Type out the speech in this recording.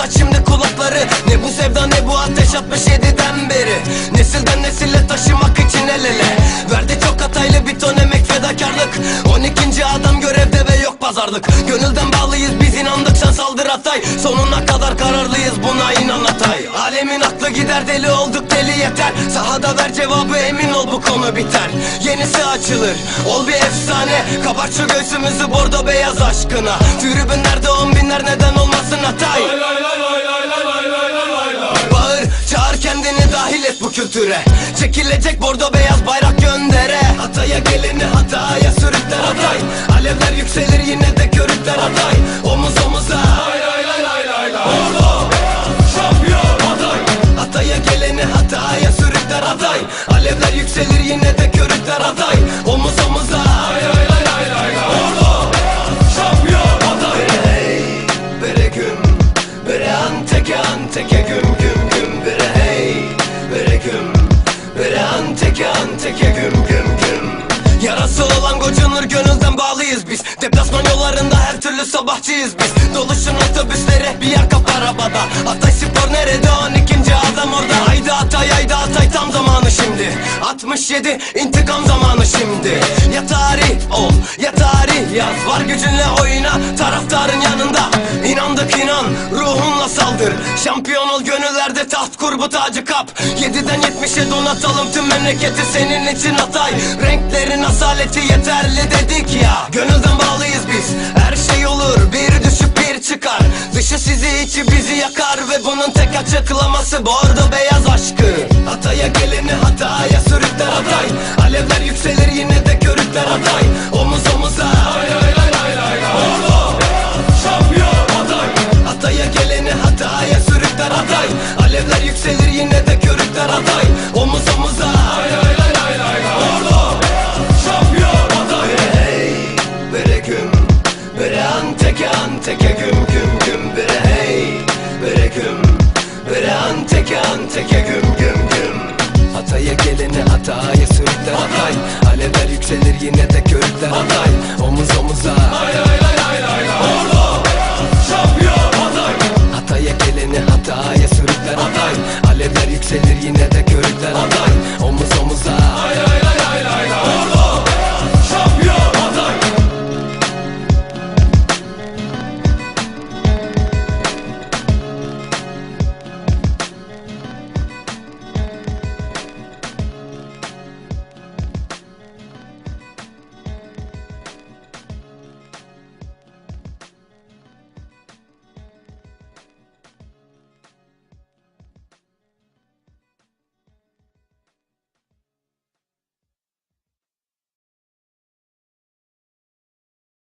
aç şimdi kulakları. Ne bu sevda ne bu ateş 67'den beri. Nesilden nesille taşımak için el ele. Verdi çok hataylı bir ton emek fedakarlık. 12. adam görevde ve yok pazarlık. Gönülden bağlıyız biz inandık sen saldır Hatay Sonuna kadar kararlıyız buna inan Hatay Alemin aklı gider deli olduk deli yeter. Sahada ver cevabı emin ol bu konu biter. Yenisi açılır ol bir efsane. Kabar şu göğsümüzü bordo beyaz aşkına. Tribünlerde on binler neden olmasın kültüre. Çekilecek bordo beyaz bayrak göndere. Hataya geleni hataya sürükler Hatay Alevler yükselir yine de körükler Hatay anteke anteke güm güm güm Yarası olan gocunur gönülden bağlıyız biz. Deplasman yollarında her türlü sabahçıyız biz. Doluşun otobüsleri bir yer kap arabada. Hatay Spor nerede? 12. adam orada. Haydi Hatay haydi Hatay tam zamanı şimdi 67 intikam zamanı şimdi. Ya tarih ol ya tarih yaz. Var gücünle oyna taraftarın yanında. İnandık inan ruhunla saldır. Şampiyon ol gönüllerde taht kur bu tacı kap. 7'den 70'e donatalım tüm memleketi senin için Hatay Renklerin asaleti yeterli dedik ya. Gönülden bağlıyız biz. Her şey olur Bir düşüp bir çıkar. Dışı sizi içi bizi yakar Ve bunun tek açıklaması bordo beyaz aşkı Hataya geleni hataya sürükler Hatay Alevler yükselir yine de körükler Hatay Omuz omuza. Bordo şampiyon Hatay Hataya geleni hataya sürükler Hatay Alevler yükselir yine de körükler Hatay Omuz omuza. Bordo şampiyon Hatay Hey bere güm bere anteke anteke güm güm güm bere hey. Bere güm bere anteke anteke güm Alevler yükselir yine